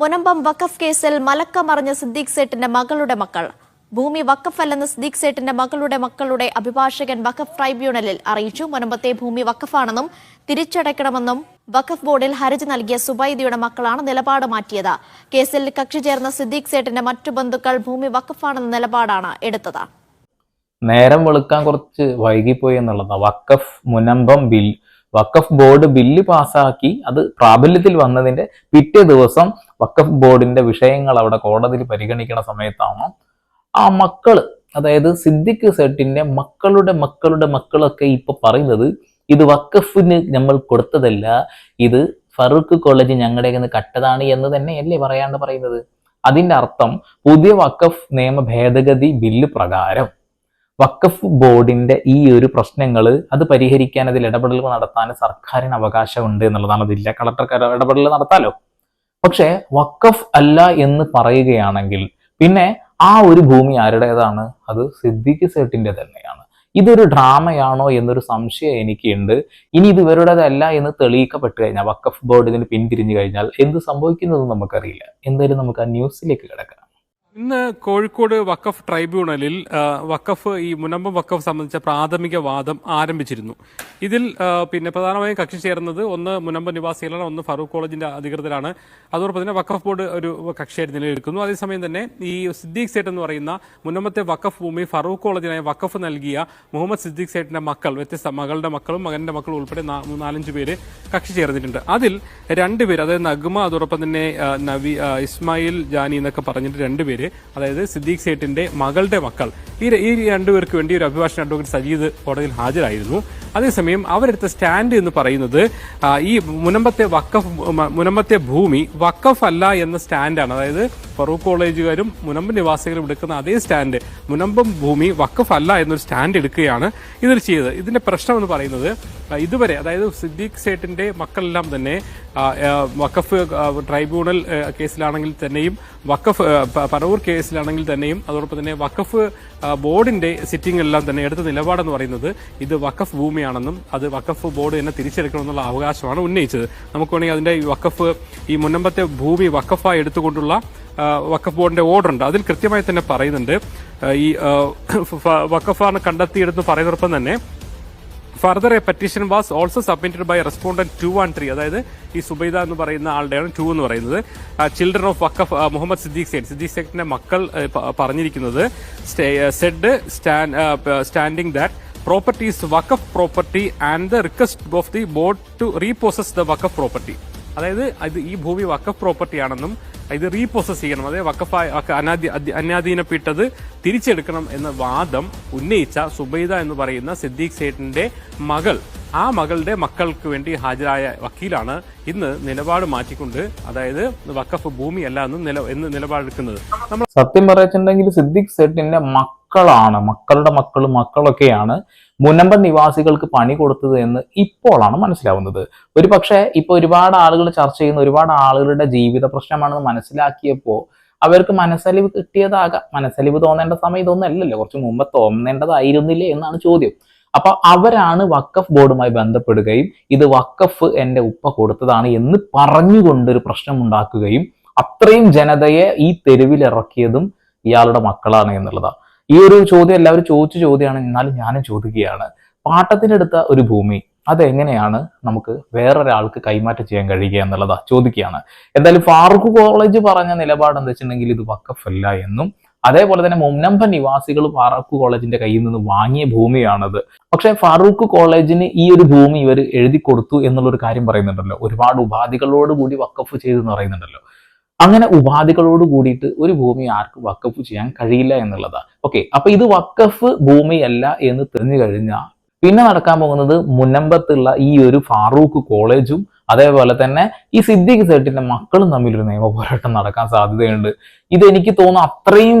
മുനമ്പം വഖഫ് കേസിൽ മലക്ക മറിഞ്ഞ സിദ്ദീഖ് സേട്ടിന്റെ മകളുടെ മക്കൾ. ഭൂമി വഖഫല്ലെന്ന് സിദ്ദീഖ് സേട്ടിന്റെ മകളുടെ മക്കളുടെ അഭിഭാഷകൻ വഖഫ് ട്രൈബ്യൂണലിൽ അറിയിച്ചു. മുനമ്പത്തെ ഭൂമി വഖഫാണെന്നും തിരിച്ചടയ്ക്കണമെന്നും വഖഫ് ബോർഡിൽ ഹർജി നൽകിയ സുബൈദിയുടെ മക്കളാണ് നിലപാട് മാറ്റിയത്. കേസിൽ കക്ഷി ചേർന്ന സിദ്ദീഖ് സേട്ടിന്റെ മറ്റു ബന്ധുക്കൾ ഭൂമി വഖഫാണെന്ന നിലപാടാണ് എടുത്തത്. നേരം വെളുക്കാൻ കുറച്ച് വൈകിപ്പോയി എന്നുള്ളതാണ് Waqf Munambam bill Waqf board bill പാസ്സാക്കി അത് പ്രാബല്യത്തിൽ വന്നതിന്റെ പിറ്റേ ദിവസം വക്കഫ് ബോർഡിന്റെ വിഷയങ്ങൾ അവിടെ കോടതിയിൽ പരിഗണിക്കുന്ന സമയത്താണ്. ആ മക്കൾ അതായത് സിദ്ദിഖ് സെട്ടിന്റെ മക്കളുടെ മക്കളുടെ മക്കളൊക്കെ ഇപ്പൊ പറയുന്നത് ഇത് വക്കഫിന് നമ്മൾ കൊടുത്തതല്ല ഇത് ഫറൂഖ് കോളേജ് ഞങ്ങളുടെ കട്ടതാണ് എന്ന് തന്നെയല്ലേ പറയാണ്ട് പറയുന്നത്. അതിന്റെ അർത്ഥം പുതിയ വക്കഫ് നിയമ ഭേദഗതി ബില്ല് പ്രകാരം വക്കഫ് ബോർഡിന്റെ ഈ ഒരു പ്രശ്നങ്ങൾ അത് പരിഹരിക്കാൻ അതിൽ ഇടപെടൽ നടത്താൻ സർക്കാരിന് അവകാശമുണ്ട് എന്നുള്ളതാണ്. ജില്ലാ കളക്ടർക്ക് ഇടപെടൽ നടത്താലോ? പക്ഷേ വക്കഫ് അല്ല എന്ന് പറയുകയാണെങ്കിൽ പിന്നെ ആ ഒരു ഭൂമി ആരുടേതാണ്? അത് സിദ്ദിഖ് സേട്ടിന്റെ തന്നെയാണ്. ഇതൊരു ഡ്രാമയാണോ എന്നൊരു സംശയം എനിക്കുണ്ട്. ഇനി ഇത് ഇവരുടേതല്ല എന്ന് തെളിയിക്കപ്പെട്ട് കഴിഞ്ഞാൽ വക്കഫ് ബോർഡ് ഇതിന് പിന്തിരിഞ്ഞു കഴിഞ്ഞാൽ എന്ത് സംഭവിക്കുന്നതെന്ന് നമുക്കറിയില്ല. എന്തായാലും നമുക്ക് ആ ന്യൂസിലേക്ക് കിടക്കാം. ഇന്ന് കോഴിക്കോട് വക്കഫ് ട്രൈബ്യൂണലിൽ വക്കഫ് ഈ മുനമ്പം വക്കഫ് സംബന്ധിച്ച പ്രാഥമിക വാദം ആരംഭിച്ചിരുന്നു. ഇതിൽ പിന്നെ പ്രധാനമായും കക്ഷി ചേർന്നത് ഒന്ന് മുനമ്പം നിവാസികളാണ് ഒന്ന് ഫറൂഖ് കോളേജിന്റെ അധികൃതരാണ്. അതോടൊപ്പം തന്നെ വക്കഫ് ബോർഡ് ഒരു കക്ഷിയായിട്ട് നിലനിൽക്കുന്നു. അതേസമയം തന്നെ ഈ സിദ്ദീഖ് സേട്ട് എന്ന് പറയുന്ന മുനമ്പത്തെ വക്കഫ് ഭൂമി ഫറൂഖ് കോളേജിനായി വക്കഫ് നൽകിയ മുഹമ്മദ് സിദ്ദീഖ് സേട്ടിന്റെ മക്കൾ വ്യത്യസ്ത മകളുടെ മക്കളും മകന്റെ മക്കളും ഉൾപ്പെടെ നാലഞ്ച് പേര് കക്ഷി ചേർന്നിട്ടുണ്ട്. അതിൽ രണ്ടുപേർ അതായത് നഗ്മ അതോടൊപ്പം തന്നെ നവി ഇസ്മായിൽ ജാനി എന്നൊക്കെ പറഞ്ഞിട്ട് രണ്ടുപേര് അതായത് സിദ്ദീഖ് സേട്ടിന്റെ മകളുടെ മക്കൾ. ഈ ഈ രണ്ടുപേർക്ക് വേണ്ടി ഒരു അഭിഭാഷകൻ അഡ്വക്കേറ്റ് സജീദ് കോടതിയിൽ ഹാജരായിരുന്നു. അതേസമയം അവരെടുത്ത സ്റ്റാൻഡ് എന്ന് പറയുന്നത് ഈ മുനമ്പത്തെ വക്കഫ് മുനമ്പത്തെ ഭൂമി വക്കഫ് അല്ല എന്ന സ്റ്റാൻഡാണ്. അതായത് ഫറൂഖ് കോളേജുകാരും മുനമ്പ് നിവാസികളും എടുക്കുന്ന അതേ സ്റ്റാൻഡ് മുനമ്പം ഭൂമി വക്കഫ് അല്ല എന്നൊരു സ്റ്റാൻഡ് എടുക്കുകയാണ് ഇതിൽ ചെയ്തത്. ഇതിന്റെ പ്രശ്നം എന്ന് പറയുന്നത് ഇതുവരെ അതായത് സിദ്ദീഖ് സേട്ടിന്റെ മക്കളെല്ലാം തന്നെ ആ, ട്രൈബ്യൂണൽ കേസിലാണെങ്കിൽ തന്നെയും വക്കഫ് പറവൂർ കേസിലാണെങ്കിൽ തന്നെയും അതോടൊപ്പം തന്നെ വക്കഫ് ബോർഡിന്റെ സിറ്റിംഗിലെല്ലാം തന്നെ എടുത്ത നിലപാടെന്ന് പറയുന്നത് ഇത് വഖഫ് ഭൂമിയാണെന്നും അത് വഖഫ് ബോർഡ് തന്നെ തിരിച്ചെടുക്കണമെന്നുള്ള അവകാശമാണ് ഉന്നയിച്ചത്. നമുക്ക് വേണമെങ്കിൽ അതിന്റെ വഖഫ് ഈ മുന്നമ്പത്തെ ഭൂമി വഖഫായി എടുത്തുകൊണ്ടുള്ള വഖഫ് ബോർഡിന്റെ ഓർഡർ ഉണ്ട് അതിൽ കൃത്യമായി തന്നെ പറയുന്നുണ്ട്. ഈ വഖഫാണ് കണ്ടെത്തിയെടുത്ത് പറയുന്നതോടൊപ്പം തന്നെ further a petition was also submitted by respondent two and three. അതായത് ഈ സുബൈദ എന്ന് പറയുന്ന ആളുടെയാണ് ടു എന്ന് പറയുന്നത്. ചിൽഡ്രൻ ഓഫ് വക്കഫ് മുഹമ്മദ് സിദ്ദീഖ് സേഡ് സിദ്ദീഖ് സേഡിന്റെ മക്കൾ പറഞ്ഞിരിക്കുന്നത് said standing that property is Waqf property and the request of the board to reprocess the Waqf property അതായത് ഇത് ഈ ഭൂമി വക്കഫ് പ്രോപ്പർട്ടി ആണെന്നും ഇത് റീപ്രോസസ് ചെയ്യണം. അതായത് വക്ക- അനാധി അധി- അന്യാധീനപ്പെട്ടത് തിരിച്ചെടുക്കണം എന്ന വാദം ഉന്നയിച്ച സുബൈദ എന്ന് പറയുന്ന സിദ്ദീഖ് സേട്ടിന്റെ മകൾ. ആ മകളുടെ മക്കൾക്ക് വേണ്ടി ഹാജരായ വക്കീലാണ് ഇന്ന് നിലപാട് മാറ്റിക്കൊണ്ട് അതായത് വക്കഫ് ഭൂമിയല്ല എന്ന് നില എന്ന് നിലപാടെടുക്കുന്നത്. നമ്മൾ സത്യം പറയുന്നുണ്ടെങ്കിൽ സിദ്ദീഖ് സേട്ടിന്റെ സെട്ടിന്റെ മക്കളാണ്. മക്കളുടെ മക്കളും മക്കളൊക്കെയാണ് മുനമ്പ നിവാസികൾക്ക് പണി കൊടുത്തത് എന്ന് ഇപ്പോഴാണ് മനസ്സിലാവുന്നത്. ഒരു പക്ഷേ ഇപ്പൊ ഒരുപാട് ആളുകൾ ചർച്ച ചെയ്യുന്ന ഒരുപാട് ആളുകളുടെ ജീവിത പ്രശ്നമാണെന്ന് മനസ്സിലാക്കിയപ്പോൾ അവർക്ക് മനസ്സലിവ് കിട്ടിയതാകാം. മനസ്സലിവ് തോന്നേണ്ട സമയം ഇതൊന്നും അല്ലല്ലോ. കുറച്ച് മുമ്പ് തോന്നേണ്ടതായിരുന്നില്ലേ എന്നാണ് ചോദ്യം. അപ്പൊ അവരാണ് വക്കഫ് ബോർഡുമായി ബന്ധപ്പെടുകയും ഇത് വക്കഫ് എന്റെ ഉപ്പ കൊടുത്തതാണ് എന്ന് പറഞ്ഞുകൊണ്ട് ഒരു പ്രശ്നം ഉണ്ടാക്കുകയും അത്രയും ജനതയെ ഈ തെരുവിലിറക്കിയതും ഇയാളുടെ മക്കളാണ് എന്നുള്ളതാണ് ഈ ഒരു ചോദ്യം എല്ലാവരും ചോദിച്ച ചോദ്യമാണ് എന്നാലും ഞാനും ചോദിക്കുകയാണ്. പാട്ടത്തിനെടുത്ത ഒരു ഭൂമി അതെങ്ങനെയാണ് നമുക്ക് വേറൊരാൾക്ക് കൈമാറ്റം ചെയ്യാൻ കഴിയുക എന്നുള്ളതാ ചോദിക്കുകയാണ്. എന്തായാലും ഫാറൂഖ് കോളേജ് പറഞ്ഞ നിലപാട് എന്താ വെച്ചിട്ടുണ്ടെങ്കിൽ ഇത് വക്കഫല്ല എന്നും അതേപോലെ തന്നെ മുന്നമ്പ നിവാസികൾ ഫാറൂഖ് കോളേജിന്റെ കയ്യിൽ നിന്ന് വാങ്ങിയ ഭൂമിയാണത്. പക്ഷെ ഫാറൂഖ് കോളേജിന് ഈ ഒരു ഭൂമി ഇവർ എഴുതി കൊടുത്തു എന്നുള്ളൊരു കാര്യം പറയുന്നുണ്ടല്ലോ. ഒരുപാട് ഉപാധികളോട് കൂടി വക്കഫ് ചെയ്തു എന്ന് പറയുന്നുണ്ടല്ലോ. അങ്ങനെ ഉപാധികളോട് കൂടിയിട്ട് ഒരു ഭൂമി ആർക്കും വക്കഫ് ചെയ്യാൻ കഴിയില്ല എന്നുള്ളതാണ് ഓക്കെ അപ്പൊ ഇത് വക്കഫ് ഭൂമിയല്ല എന്ന് തെളിഞ്ഞു കഴിഞ്ഞാൽ പിന്നെ നടക്കാൻ പോകുന്നത് മുനമ്പത്തുള്ള ഈ ഒരു ഫാറൂഖ് കോളേജും അതേപോലെ തന്നെ ഈ സിദ്ദീഖ് സേട്ടിന്റെ മക്കളും തമ്മിലൊരു നിയമ പോരാട്ടം നടക്കാൻ സാധ്യതയുണ്ട്. ഇത് എനിക്ക് തോന്നുന്നു അത്രയും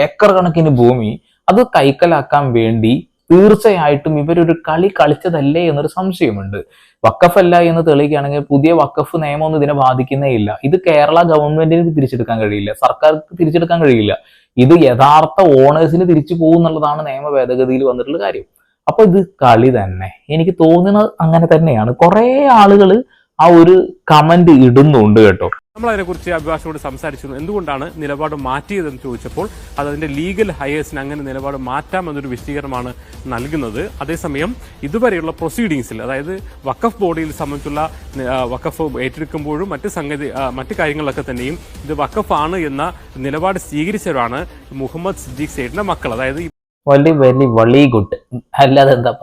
ഏക്കർ കണക്കിന് ഭൂമി അത് കൈക്കലാക്കാൻ വേണ്ടി തീർച്ചയായിട്ടും ഇവരൊരു കളി കളിച്ചതല്ലേ എന്നൊരു സംശയമുണ്ട്. വക്കഫല്ല എന്ന് തെളിയിക്കുകയാണെങ്കിൽ പുതിയ വക്കഫ് നിയമമൊന്നും ഇതിനെ ബാധിക്കുന്നേ ഇല്ല. ഇത് കേരള ഗവൺമെന്റിന് തിരിച്ചെടുക്കാൻ കഴിയില്ല. സർക്കാർക്ക് തിരിച്ചെടുക്കാൻ കഴിയില്ല. ഇത് യഥാർത്ഥ ഓണേഴ്സിന് തിരിച്ചു പോകും എന്നുള്ളതാണ് നിയമ ഭേദഗതിയിൽ വന്നിട്ടുള്ള കാര്യം. അപ്പൊ ഇത് കളി തന്നെ. എനിക്ക് തോന്നുന്നത് അങ്ങനെ തന്നെയാണ്. കുറെ ആളുകൾ ആ ഒരു കമന്റ് ഇടുന്നുണ്ട് കേട്ടോ. നമ്മൾ അതിനെക്കുറിച്ച് അഭിഭാഷകരോട് സംസാരിച്ചിരുന്നു. എന്തുകൊണ്ടാണ് നിലപാട് മാറ്റിയതെന്ന് ചോദിച്ചപ്പോൾ അത് അതിന്റെ ലീഗൽ ഹയേഴ്സിന് അങ്ങനെ നിലപാട് മാറ്റാമെന്നൊരു വിശദീകരണമാണ് നൽകുന്നത്. അതേസമയം ഇതുവരെയുള്ള പ്രൊസീഡിങ്സിൽ അതായത് വഖഫ് ബോഡിയിൽ സംബന്ധിച്ചുള്ള വഖഫ് ഏറ്റെടുക്കുമ്പോഴും മറ്റ് സംഗതി മറ്റു കാര്യങ്ങളിലൊക്കെ തന്നെയും ഇത് വഖഫ് ആണ് എന്ന നിലപാട് സ്വീകരിച്ചവരാണ് മുഹമ്മദ് സിദ്ദീഖ് സൈഡിന്റെ മക്കൾ. അതായത് വലിയ വലിയ വളി ഗുഡ് അല്ലാതെ എന്താ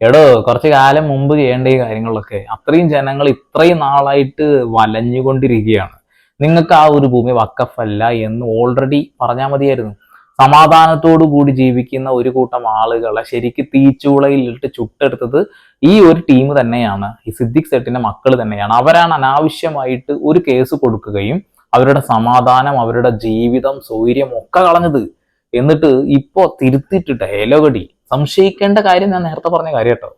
എടോ കുറച്ച് കാലം മുമ്പ് ചെയ്യേണ്ട ഈ കാര്യങ്ങളൊക്കെ. അത്രയും ജനങ്ങൾ ഇത്രയും നാളായിട്ട് വലഞ്ഞുകൊണ്ടിരിക്കുകയാണ്. നിങ്ങൾക്ക് ആ ഒരു ഭൂമി വക്കഫല്ല എന്ന് ഓൾറെഡി പറഞ്ഞാൽ മതിയായിരുന്നു. സമാധാനത്തോടു കൂടി ജീവിക്കുന്ന ഒരു കൂട്ടം ആളുകളെ ശരിക്ക് തീച്ചൂളയിലിട്ട് ചുട്ടെടുത്തത് ഈ ഒരു ടീം തന്നെയാണ്. ഈ സിദ്ദിഖ് സെട്ടിന്റെ മക്കൾ തന്നെയാണ്. അവരാണ് അനാവശ്യമായിട്ട് ഒരു കേസ് കൊടുക്കുകയും അവരുടെ സമാധാനം അവരുടെ ജീവിതം സൗര്യം ഒക്കെ കളഞ്ഞത്. എന്നിട്ട് ഇപ്പോ തിരുത്തിയിട്ട് ഡയലോഗടി സംശയിക്കേണ്ട കാര്യം ഞാൻ നേരത്തെ പറഞ്ഞ കാര്യം കേട്ടോ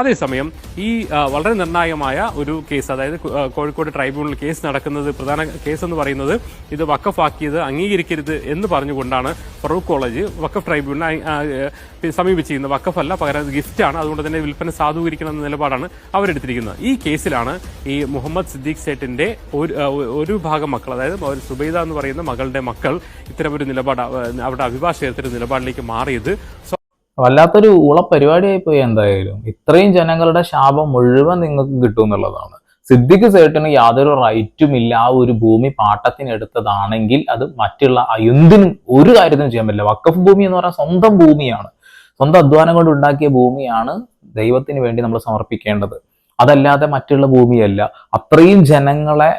അതേസമയം ഈ വളരെ നിർണായകമായ ഒരു കേസ് അതായത് കോഴിക്കോട് ട്രൈബ്യൂണൽ കേസ് നടക്കുന്നത് പ്രധാന കേസ് എന്ന് പറയുന്നത് ഇത് വക്കഫാക്കിയത് അംഗീകരിക്കരുത് എന്ന് പറഞ്ഞുകൊണ്ടാണ് ഫറൂഖ് കോളേജ് വക്കഫ് ട്രൈബ്യൂണൽ സമീപിച്ചിരുന്നത് വക്കഫല്ല പകരം ഗിഫ്റ്റാണ് അതുകൊണ്ട് തന്നെ വിൽപ്പന സാധൂകരിക്കണം എന്ന നിലപാടാണ് അവരെടുത്തിരിക്കുന്നത്. ഈ കേസിലാണ് ഈ മുഹമ്മദ് സിദ്ദീഖ് സേട്ടിന്റെ ഒരു ഭാഗം മക്കൾ അതായത് സുബൈദ എന്ന് പറയുന്ന മകളുടെ മക്കൾ ഇത്തരമൊരു നിലപാട് അവിടെ അഭിഭാഷകത്തിന്റെ നിലപാടിലേക്ക് മാറിയത്. വല്ലാത്തൊരു ഉള പരിപാടിയായി പോയി എന്തായാലും. ഇത്രയും ജനങ്ങളുടെ ശാപം മുഴുവൻ നിങ്ങൾക്ക് കിട്ടും എന്നുള്ളതാണ് സിദ്ദിഖ് സേട്ടിന് യാതൊരു റൈറ്റും ഇല്ല. ആ ഒരു ഭൂമി പാട്ടത്തിനെടുത്തതാണെങ്കിൽ അത് മറ്റുള്ള എന്തിനും ഒരു കാര്യത്തിനും ചെയ്യാൻ പറ്റില്ല. വക്കഫ് ഭൂമി എന്ന് പറഞ്ഞാൽ സ്വന്തം ഭൂമിയാണ്. സ്വന്തം അധ്വാനം കൊണ്ട് ഉണ്ടാക്കിയ ഭൂമിയാണ് ദൈവത്തിന് വേണ്ടി നമ്മൾ സമർപ്പിക്കേണ്ടത്. അതല്ലാതെ മറ്റുള്ള ഭൂമിയല്ല. അത്രയും ജനങ്ങളെ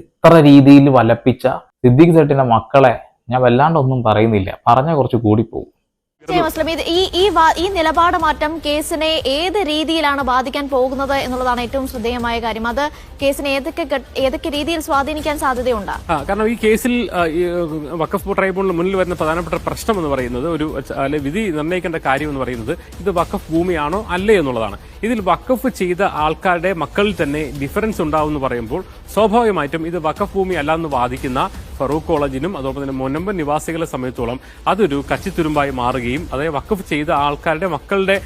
ഇത്ര രീതിയിൽ വലപ്പിച്ച സിദ്ദിഖ് സേട്ടിന്റെ മക്കളെ ഞാൻ വല്ലാണ്ടൊന്നും പറയുന്നില്ല. പറഞ്ഞ കുറച്ച് കൂടിപ്പോകും ഈ ഈ ഈ നിലപാട് മാറ്റം കേസിനെ ഏത് രീതിയിലാണ് ബാധിക്കാൻ പോകുന്നത് എന്നുള്ളതാണ് ഏറ്റവും ശ്രദ്ധേയമായ കാര്യം. അത് കേസിനെ ഏതൊക്കെ ഏതൊക്കെ രീതിയിൽ സ്വാധീനിക്കാൻ സാധ്യതയുണ്ട്? കാരണം ഈ കേസിൽ വഖഫ് ട്രൈബ്യൂണലിന് മുന്നിൽ വരുന്ന പ്രധാനപ്പെട്ട പ്രശ്നം എന്ന് പറയുന്നത് ഒരു അല്ലെ വിധി നിർണയിക്കേണ്ട കാര്യം എന്ന് പറയുന്നത് ഇത് വഖഫ് ഭൂമിയാണോ അല്ലേ എന്നുള്ളതാണ്. ഇതിൽ വഖഫ് ചെയ്ത ആൾക്കാരുടെ മക്കളിൽ തന്നെ ഡിഫറൻസ് ഉണ്ടാവും എന്ന് പറയുമ്പോൾ സ്വാഭാവികമായിട്ടും ഇത് വഖഫ് ഭൂമി അല്ല എന്ന് വാദിക്കുന്ന ഫറൂഖ് കോളേജിനും അതോടൊപ്പം തന്നെ മുനമ്പൻ നിവാസികളെ സംബന്ധിച്ചോളം അതൊരു കച്ചിത്തുരുമ്പായി മാറുകയും അതായത് വക്കഫ് ചെയ്ത ആൾക്കാരുടെ മക്കളുടെ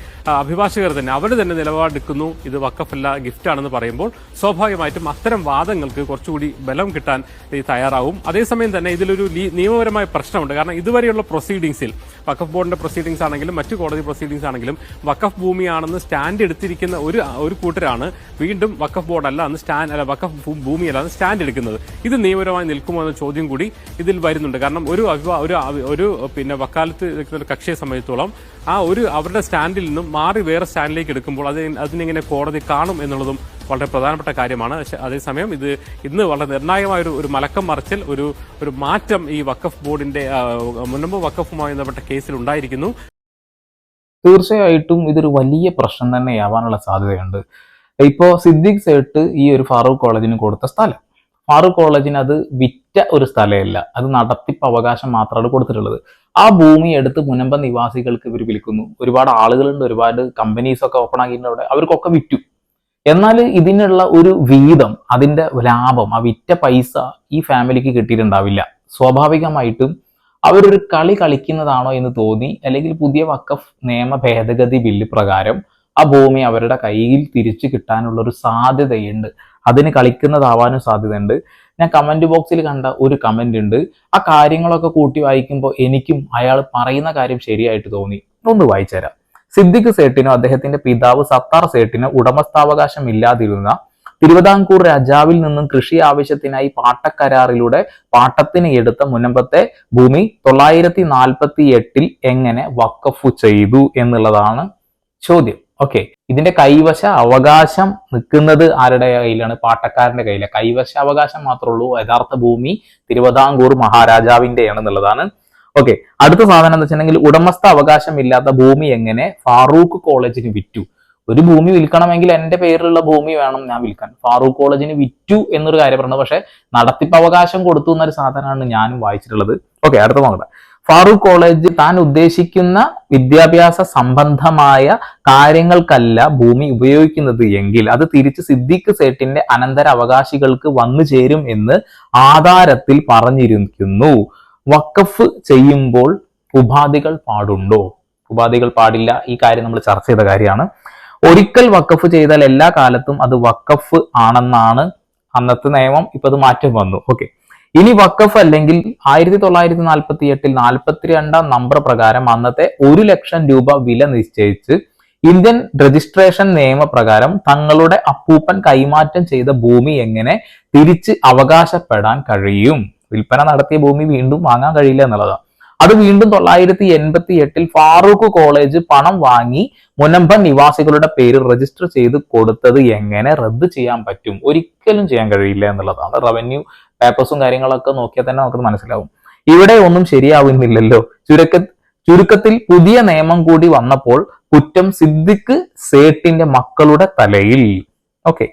അഭിഭാഷകർ തന്നെ അവർ തന്നെ നിലപാടെടുക്കുന്നു. ഇത് വഖഫല്ല ഗിഫ്റ്റാണെന്ന് പറയുമ്പോൾ സ്വാഭാവികമായിട്ടും അത്തരം വാദങ്ങൾക്ക് കുറച്ചുകൂടി ബലം കിട്ടാൻ തയ്യാറാവും. അതേസമയം തന്നെ ഇതിലൊരു നിയമപരമായ പ്രശ്നമുണ്ട്. കാരണം ഇതുവരെയുള്ള പ്രൊസീഡിങ്സിൽ വക്കഫ് ബോർഡിന്റെ പ്രൊസീഡിങ്സ് ആണെങ്കിലും മറ്റു കോടതി പ്രൊസീഡിങ്സ് ആണെങ്കിലും വക്കഫ് ഭൂമിയാണെന്ന് സ്റ്റാൻഡ് എടുത്തിരിക്കുന്ന ഒരു ഒരു കൂട്ടരാണ് വീണ്ടും വക്കഫ് ബോർഡ് അല്ല അന്ന് സ്റ്റാൻഡ് അല്ല വക്കഫ് ഭൂമിയല്ല സ്റ്റാൻഡ് എടുക്കുന്നത്. ഇത് നിയമപരമായി നിൽക്കുമോ എന്ന ചോദ്യം കൂടി ഇതിൽ വരുന്നുണ്ട്. കാരണം ഒരു ഒരു ഒരു പിന്നെ വക്കാലത്ത് നിൽക്കുന്ന ഒരു കക്ഷിയെ സംബന്ധിച്ചോളം ആ ഒരു അവരുടെ സ്റ്റാൻഡിൽ നിന്നും മാറി വേറെ സ്റ്റാൻഡിലേക്ക് എടുക്കുമ്പോൾ അത് അതിനെങ്ങനെ കോടതി കാണും എന്നുള്ളതും വളരെ പ്രധാനപ്പെട്ട കാര്യമാണ്. അതേസമയം ഇത് ഇന്ന് വളരെ നിർണായകമായ ഒരു മലക്കം മറിച്ചൽ ഒരു ഒരു മാറ്റം ഈ വക്കഫ് ബോർഡിന്റെ മുൻപ് വഖഫുമായി ബന്ധപ്പെട്ട കേസിൽ ഉണ്ടായിരിക്കുന്നു. തീർച്ചയായിട്ടും ഇതൊരു വലിയ പ്രശ്നം തന്നെയാവാനുള്ള സാധ്യതയുണ്ട്. ഇപ്പോ സിദ്ദിഖ് സേട്ട് ഈ ഒരു ഫാറൂഖ് കോളേജിന് കൊടുത്ത സ്ഥലം. ഫാറൂഖ് കോളേജിന് അത് വിറ്റ ഒരു സ്ഥലമല്ല. അത് നടത്തിപ്പ് അവകാശം മാത്രമാണ് കൊടുത്തിട്ടുള്ളത്. ആ ഭൂമി എടുത്ത് മുനമ്പ നിവാസികൾക്ക് ഇവർ വിൽക്കുന്നു. ഒരുപാട് ആളുകളുണ്ട് ഒരുപാട് കമ്പനീസ് ഒക്കെ ഓപ്പൺ ആക്കിയിട്ടുണ്ട് അവിടെ. അവർക്കൊക്കെ വിറ്റു. എന്നാൽ ഇതിനുള്ള ഒരു വീതം അതിന്റെ ലാഭം ആ വിറ്റ പൈസ ഈ ഫാമിലിക്ക് കിട്ടിയിട്ടുണ്ടാവില്ല. സ്വാഭാവികമായിട്ടും അവരൊരു കളി കളിക്കുന്നതാണോ എന്ന് തോന്നി അല്ലെങ്കിൽ പുതിയ വക്കഫ് നിയമ ഭേദഗതി ബില്ല് പ്രകാരം ആ ഭൂമി അവരുടെ കയ്യിൽ തിരിച്ചു കിട്ടാനുള്ള ഒരു സാധ്യതയുണ്ട്. അതിന് കളിക്കുന്നതാവാനും സാധ്യതയുണ്ട്. ഞാൻ കമന്റ് ബോക്സിൽ കണ്ട ഒരു കമന്റ് ഉണ്ട്. ആ കാര്യങ്ങളൊക്കെ കൂട്ടി വായിക്കുമ്പോൾ എനിക്കും അയാൾ പറയുന്ന കാര്യം ശരിയായിട്ട് തോന്നി. ഒന്ന് വായിച്ചുതരാം സിദ്ദിഖ് സേട്ടിനോ അദ്ദേഹത്തിന്റെ പിതാവ് സത്താർ സേട്ടിനോ ഉടമസ്ഥാവകാശം ഇല്ലാതിരുന്ന തിരുവിതാംകൂർ രാജാവിൽ നിന്നും കൃഷി ആവശ്യത്തിനായി പാട്ടക്കരാറിലൂടെ പാട്ടത്തിന് എടുത്ത മുനമ്പത്തെ ഭൂമി തൊള്ളായിരത്തി നാൽപ്പത്തി എട്ടിൽ എങ്ങനെ വക്കഫു ചെയ്തു എന്നുള്ളതാണ് ചോദ്യം. ഓക്കെ ഇതിന്റെ കൈവശ അവകാശം നിൽക്കുന്നത് ആരുടെ കയ്യിലാണ്? പാട്ടക്കാരന്റെ കയ്യിലാണ് കൈവശ അവകാശം മാത്രമേ ഉള്ളൂ. യഥാർത്ഥ ഭൂമി തിരുവിതാംകൂർ മഹാരാജാവിന്റെയാണെന്നുള്ളതാണ്. ഓക്കെ. അടുത്ത സാധനം എന്ന് വെച്ചിട്ടുണ്ടെങ്കിൽ ഉടമസ്ഥ അവകാശം ഇല്ലാത്ത ഭൂമി എങ്ങനെ? ഫാറൂഖ് കോളേജിന് വിറ്റു. ഒരു ഭൂമി വിൽക്കണമെങ്കിൽ എന്റെ പേരിലുള്ള ഭൂമി വേണം ഞാൻ വിൽക്കാൻ. ഫാറൂഖ് കോളേജിന് വിറ്റു എന്നൊരു കാര്യം പറഞ്ഞത് പക്ഷെ നടത്തിപ്പ് അവകാശം കൊടുത്തു എന്നൊരു സാധനമാണ് ഞാനും വായിച്ചിട്ടുള്ളത്. ഓക്കെ അടുത്ത നോക്കട്ടെ ഫാറൂഖ് കോളേജ് താൻ ഉദ്ദേശിക്കുന്ന വിദ്യാഭ്യാസ സംബന്ധമായ കാര്യങ്ങൾക്കല്ല ഭൂമി ഉപയോഗിക്കുന്നത് എങ്കിൽ അത് തിരിച്ച് സിദ്ദിഖ് സേട്ടിന്റെ അനന്തര അവകാശികൾക്ക് വന്നു ചേരും എന്ന് ആധാരത്തിൽ പറഞ്ഞിരിക്കുന്നു. വക്കഫ് ചെയ്യുമ്പോൾ ഉപാധികൾ പാടുണ്ടോ? ഉപാധികൾ പാടില്ല. ഈ കാര്യം നമ്മൾ ചർച്ച ചെയ്ത കാര്യമാണ്. ഒരിക്കൽ വക്കഫ് ചെയ്താൽ എല്ലാ കാലത്തും അത് വക്കഫ് ആണെന്നാണ് അന്നത്തെ നിയമം. ഇപ്പൊ അത് മാറ്റം വന്നു. ഓക്കെ. ഇനി വക്കഫ് അല്ലെങ്കിൽ ആയിരത്തി തൊള്ളായിരത്തി നാൽപ്പത്തി എട്ടിൽ നാൽപ്പത്തിരണ്ടാം നമ്പർ പ്രകാരം അന്നത്തെ ഒരു ലക്ഷം രൂപ വില നിശ്ചയിച്ച് ഇന്ത്യൻ രജിസ്ട്രേഷൻ നിയമപ്രകാരം തങ്ങളുടെ അപ്പൂപ്പൻ കൈമാറ്റം ചെയ്ത ഭൂമി എങ്ങനെ തിരിച്ച് അവകാശപ്പെടാൻ കഴിയും? വിൽപ്പന നടത്തിയ ഭൂമി വീണ്ടും വാങ്ങാൻ കഴിയില്ല എന്നുള്ളതാണ് അത് വീണ്ടും തൊള്ളായിരത്തി എൺപത്തി എട്ടിൽ ഫാറൂഖ് കോളേജ് പണം വാങ്ങി മുനമ്പൻ നിവാസികളുടെ പേര് രജിസ്റ്റർ ചെയ്ത് കൊടുത്തത് എങ്ങനെ റദ്ദ് ചെയ്യാൻ പറ്റും? ഒരിക്കലും ചെയ്യാൻ കഴിയില്ല എന്നുള്ളതാണ് റവന്യൂ പേപ്പേഴ്സും കാര്യങ്ങളൊക്കെ നോക്കിയാൽ തന്നെ നമുക്ക് മനസ്സിലാവും. ഇവിടെ ഒന്നും ശരിയാവുന്നില്ലല്ലോ. ചുരുക്ക ചുരുക്കത്തിൽ പുതിയ നിയമം കൂടി വന്നപ്പോൾ കുറ്റം സിദ്ദിഖ് സേട്ടിന്റെ മക്കളുടെ തലയിൽ. ഓക്കെ.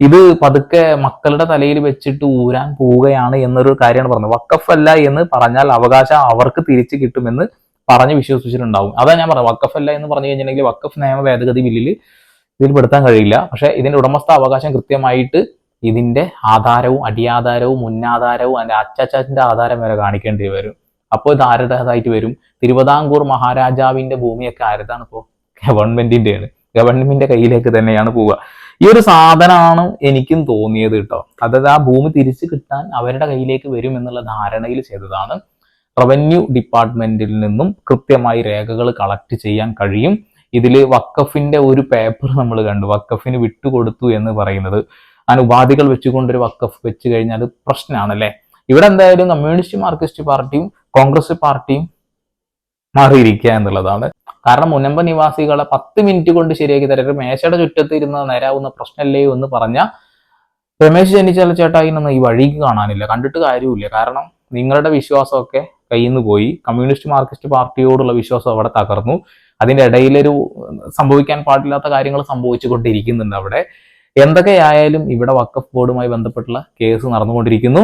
ഇത് പതുക്കെ മക്കളുടെ തലയിൽ വെച്ചിട്ട് ഊരാൻ പോവുകയാണ് എന്നൊരു കാര്യമാണ് പറഞ്ഞത്. വക്കഫ് അല്ല എന്ന് പറഞ്ഞാൽ അവകാശം അവർക്ക് തിരിച്ചു കിട്ടുമെന്ന് പറഞ്ഞ് വിശ്വസിച്ചിട്ടുണ്ടാവും. അതാ ഞാൻ പറഞ്ഞത്. വക്കഫ് അല്ല എന്ന് പറഞ്ഞു കഴിഞ്ഞിട്ടുണ്ടെങ്കിൽ വക്കഫ് നിയമ ഭേദഗതി ബില്ലിൽ ഇതിൽ പെടുത്താൻ കഴിയില്ല. പക്ഷേ ഇതിന്റെ ഉടമസ്ഥ അവകാശം കൃത്യമായിട്ട് ഇതിന്റെ ആധാരവും അടിയാധാരവും മുന്നാധാരവും അതിന്റെ അച്ചാച്ചാച്ചിന്റെ ആധാരം വരെ കാണിക്കേണ്ടി വരും. അപ്പോൾ ഇത് ആരുടേതായിട്ട് വരും? തിരുവിതാംകൂർ മഹാരാജാവിന്റെ ഭൂമിയൊക്കെ ആരുതാണ് ഇപ്പോൾ ഗവൺമെന്റിന്റെയാണ്. ഗവൺമെന്റിന്റെ കയ്യിലേക്ക് തന്നെയാണ് പോവുക. ഈ ഒരു സാധനമാണ് എനിക്കും തോന്നിയത് കേട്ടോ. അതായത് ആ ഭൂമി തിരിച്ചു കിട്ടാൻ അവരുടെ കയ്യിലേക്ക് വരും എന്നുള്ള ധാരണയിൽ ചെയ്തതാണ്. റവന്യൂ ഡിപ്പാർട്ട്മെന്റിൽ നിന്നും കൃത്യമായി രേഖകൾ കളക്ട് ചെയ്യാൻ കഴിയും. ഇതിൽ വക്കഫിന്റെ ഒരു പേപ്പർ നമ്മൾ കണ്ടു. വക്കഫിന് വിട്ടുകൊടുത്തു എന്ന് പറയുന്നത്. അങ്ങനെ ഉപാധികൾ വെച്ചുകൊണ്ടൊരു വക്കഫ് വെച്ച് കഴിഞ്ഞാൽ അത് പ്രശ്നമാണല്ലേ? ഇവിടെ എന്തായാലും കമ്മ്യൂണിസ്റ്റ് മാർക്സിസ്റ്റ് പാർട്ടിയും കോൺഗ്രസ് പാർട്ടിയും മാറിയിരിക്കുക എന്നുള്ളതാണ്. കാരണം മുനമ്പ നിവാസികളെ പത്ത് മിനിറ്റ് കൊണ്ട് ശരിയാക്കി തരാം മേശയുടെ ചുറ്റത്ത് ഇരുന്ന് നേരാവുന്ന പ്രശ്നമല്ലേ എന്ന് പറഞ്ഞ രമേശ് ചേട്ടാ ഇതിനൊന്നും ഈ വഴിക്ക് കാണാനില്ല. കണ്ടിട്ട് കാര്യമില്ല. കാരണം നിങ്ങളുടെ വിശ്വാസമൊക്കെ കയ്യിൽ നിന്ന് പോയി. കമ്മ്യൂണിസ്റ്റ് മാർക്സിസ്റ്റ് പാർട്ടിയോടുള്ള വിശ്വാസം അവിടെ തകർന്നു. അതിന്റെ ഇടയിലൊരു സംഭവിക്കാൻ പാടില്ലാത്ത കാര്യങ്ങൾ സംഭവിച്ചുകൊണ്ടിരിക്കുന്നുണ്ട് അവിടെ. എന്തൊക്കെയായാലും ഇവിടെ വക്കഫ് ബോർഡുമായി ബന്ധപ്പെട്ടുള്ള കേസ് നടന്നുകൊണ്ടിരിക്കുന്നു.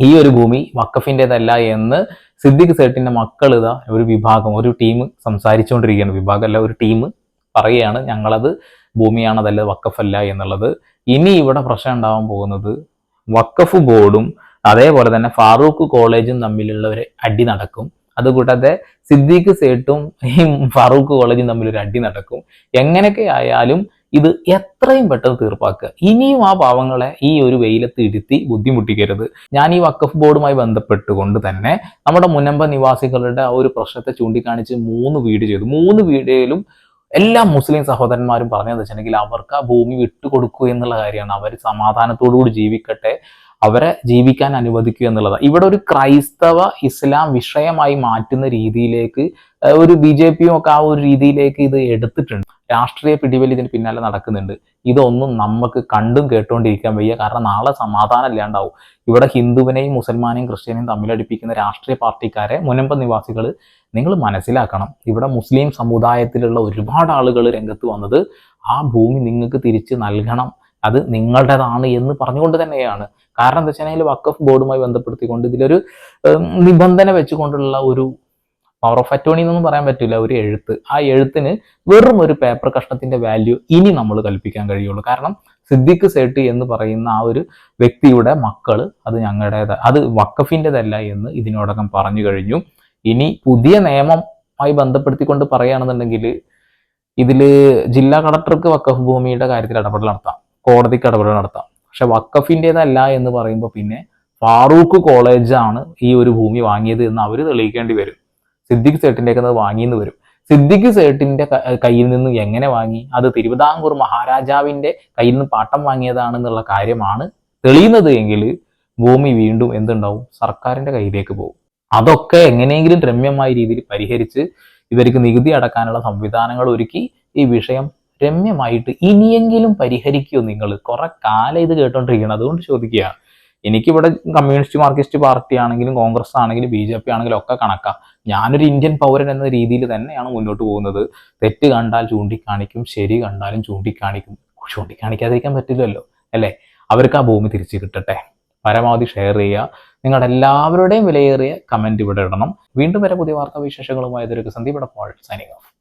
ഈ ഒരു ഭൂമി വക്കഫിന്റെതല്ല എന്ന് സിദ്ദിഖ് സേട്ടിന്റെ മക്കൾ ഇതാ ഒരു വിഭാഗം ഒരു ടീം സംസാരിച്ചുകൊണ്ടിരിക്കുകയാണ്. വിഭാഗമല്ല ഒരു ടീം പറയുകയാണ് ഞങ്ങളത് ഭൂമിയാണ് അതല്ല വക്കഫല്ല എന്നുള്ളത്. ഇനി ഇവിടെ പ്രശ്നം ഉണ്ടാവാൻ പോകുന്നത് വക്കഫ് ബോർഡും അതേപോലെ തന്നെ ഫാറൂഖ് കോളേജും തമ്മിലുള്ള ഒരു അടി നടക്കും. അതുകൂടാതെ സിദ്ദീഖ് സേട്ടും ഈ ഫാറൂഖ് കോളേജും തമ്മിൽ ഒരു അടി നടക്കും. എങ്ങനെയൊക്കെ ആയാലും ഇത് എത്രയും പെട്ടെന്ന് തീർപ്പാക്കുക. ഇനിയും ആ പാവങ്ങളെ ഈ ഒരു വെയിലത്ത് ഇരുത്തി ബുദ്ധിമുട്ടിക്കരുത്. ഞാൻ ഈ വക്കഫ് ബോർഡുമായി ബന്ധപ്പെട്ടുകൊണ്ട് തന്നെ നമ്മുടെ മുനമ്പ നിവാസികളുടെ ആ ഒരു പ്രശ്നത്തെ ചൂണ്ടിക്കാണിച്ച് മൂന്ന് വീട് ചെയ്തു. മൂന്ന് വീഡിയോയിലും എല്ലാ മുസ്ലിം സഹോദരന്മാരും പറഞ്ഞതെന്ന് വെച്ചിട്ടുണ്ടെങ്കിൽ അവർക്ക് ആ ഭൂമി വിട്ടുകൊടുക്കുക എന്നുള്ള കാര്യമാണ്. അവർ സമാധാനത്തോടുകൂടി ജീവിക്കട്ടെ അവരെ ജീവിക്കാൻ അനുവദിക്കുക എന്നുള്ളതാണ് ഇവിടെ ഒരു ക്രൈസ്തവ ഇസ്ലാം വിഷയമായി മാറ്റുന്ന രീതിയിലേക്ക് ഒരു ബി ജെ പിയും ഒക്കെ ആ ഒരു രീതിയിലേക്ക് ഇത് എടുത്തിട്ടുണ്ട്. രാഷ്ട്രീയ പിടിവലി ഇതിന് പിന്നാലെ നടക്കുന്നുണ്ട്. ഇതൊന്നും നമുക്ക് കണ്ടും കേട്ടുകൊണ്ടിരിക്കാൻ വയ്യ. കാരണം നാളെ സമാധാനം ഇല്ലാണ്ടാവും. ഇവിടെ ഹിന്ദുവിനെയും മുസൽമാനെയും ക്രിസ്ത്യനെയും തമ്മിലടിപ്പിക്കുന്ന രാഷ്ട്രീയ പാർട്ടിക്കാരെ മുനമ്പ നിവാസികൾ നിങ്ങൾ മനസ്സിലാക്കണം. ഇവിടെ മുസ്ലിം സമുദായത്തിലുള്ള ഒരുപാട് ആളുകൾ രംഗത്ത് വന്നത് ആ ഭൂമി നിങ്ങൾക്ക് തിരിച്ച് നൽകണം. അത് നിങ്ങളുടേതാണ് എന്ന് പറഞ്ഞുകൊണ്ട് തന്നെയാണ്. കാരണം എന്താ വെച്ചാൽ വക്കഫ് ബോർഡുമായി ബന്ധപ്പെടുത്തിക്കൊണ്ട് ഇതിലൊരു നിബന്ധന വെച്ചുകൊണ്ടുള്ള ഒരു പവർ ഓഫ് അറ്റോണി എന്നൊന്നും പറയാൻ പറ്റില്ല ഒരു എഴുത്ത്. ആ എഴുത്തിന് വെറും ഒരു പേപ്പർ കഷ്ണത്തിന്റെ വാല്യൂ ഇനി നമ്മൾ കൽപ്പിക്കാൻ കഴിയുള്ളൂ. കാരണം സിദ്ദിഖ് സേട്ട് എന്ന് പറയുന്ന ആ ഒരു വ്യക്തിയുടെ മക്കൾ അത് ഞങ്ങളുടേത് അത് വക്കഫിന്റെതല്ല എന്ന് ഇതിനോടകം പറഞ്ഞു കഴിഞ്ഞു. ഇനി പുതിയ നിയമമായി ബന്ധപ്പെടുത്തിക്കൊണ്ട് പറയുകയാണെന്നുണ്ടെങ്കിൽ ഇതിൽ ജില്ലാ കളക്ടർക്ക് വക്കഫ് ഭൂമിയുടെ കാര്യത്തിൽ ഇടപെടൽ നടത്താം കോടതിക്ക് ഇടപെടൽ നടത്താം. പക്ഷെ വക്കഫിന്റെതല്ല എന്ന് പറയുമ്പോൾ പിന്നെ ഫാറൂഖ് കോളേജാണ് ഈ ഒരു ഭൂമി വാങ്ങിയത് എന്ന് അവർ തെളിയിക്കേണ്ടി വരും. സിദ്ദിഖ് സേട്ടിന്റെയൊക്കെ അത് വാങ്ങിയെന്ന് വരും. സിദ്ദിഖ് സേട്ടിന്റെ കയ്യിൽ നിന്ന് എങ്ങനെ വാങ്ങി? അത് തിരുവിതാംകൂർ മഹാരാജാവിന്റെ കയ്യിൽ നിന്ന് പാട്ടം വാങ്ങിയതാണെന്നുള്ള കാര്യമാണ് തെളിയുന്നത് എങ്കിൽ ഭൂമി വീണ്ടും എന്തുണ്ടാവും? സർക്കാരിന്റെ കയ്യിലേക്ക് പോകും. അതൊക്കെ എങ്ങനെയെങ്കിലും രമ്യമായ രീതിയിൽ പരിഹരിച്ച് ഇവർക്ക് നികുതി അടക്കാനുള്ള സംവിധാനങ്ങൾ ഒരുക്കി ഈ വിഷയം രമ്യമായിട്ട് ഇനിയെങ്കിലും പരിഹരിക്കുമോ നിങ്ങൾ. കുറെ കാലം ഇത് കേട്ടോണ്ടിരിക്കണം അതുകൊണ്ട് ചോദിക്കുക എനിക്കിവിടെ കമ്മ്യൂണിസ്റ്റ് മാർക്സിസ്റ്റ് പാർട്ടി ആണെങ്കിലും കോൺഗ്രസ് ആണെങ്കിലും ബി ജെ പി ആണെങ്കിലും ഒക്കെ കണക്കാം. ഞാനൊരു ഇന്ത്യൻ പൗരൻ എന്ന രീതിയിൽ തന്നെയാണ് മുന്നോട്ട് പോകുന്നത്. തെറ്റ് കണ്ടാൽ ചൂണ്ടിക്കാണിക്കും ശരി കണ്ടാലും ചൂണ്ടിക്കാണിക്കും. ചൂണ്ടിക്കാണിക്കാതിരിക്കാൻ പറ്റില്ലല്ലോ അല്ലേ? അവർക്ക് ആ ഭൂമി തിരിച്ചു കിട്ടട്ടെ. പരമാവധി ഷെയർ ചെയ്യുക. നിങ്ങളുടെ എല്ലാവരുടെയും വിലയേറിയ കമന്റ് ഇവിടെ ഇടണം. വീണ്ടും വരെ പുതിയ വാർത്താ വിശേഷങ്ങളുമായി ഇതൊരു സന്ദീപ് പോൾ സൈനിങ് ഓഫ്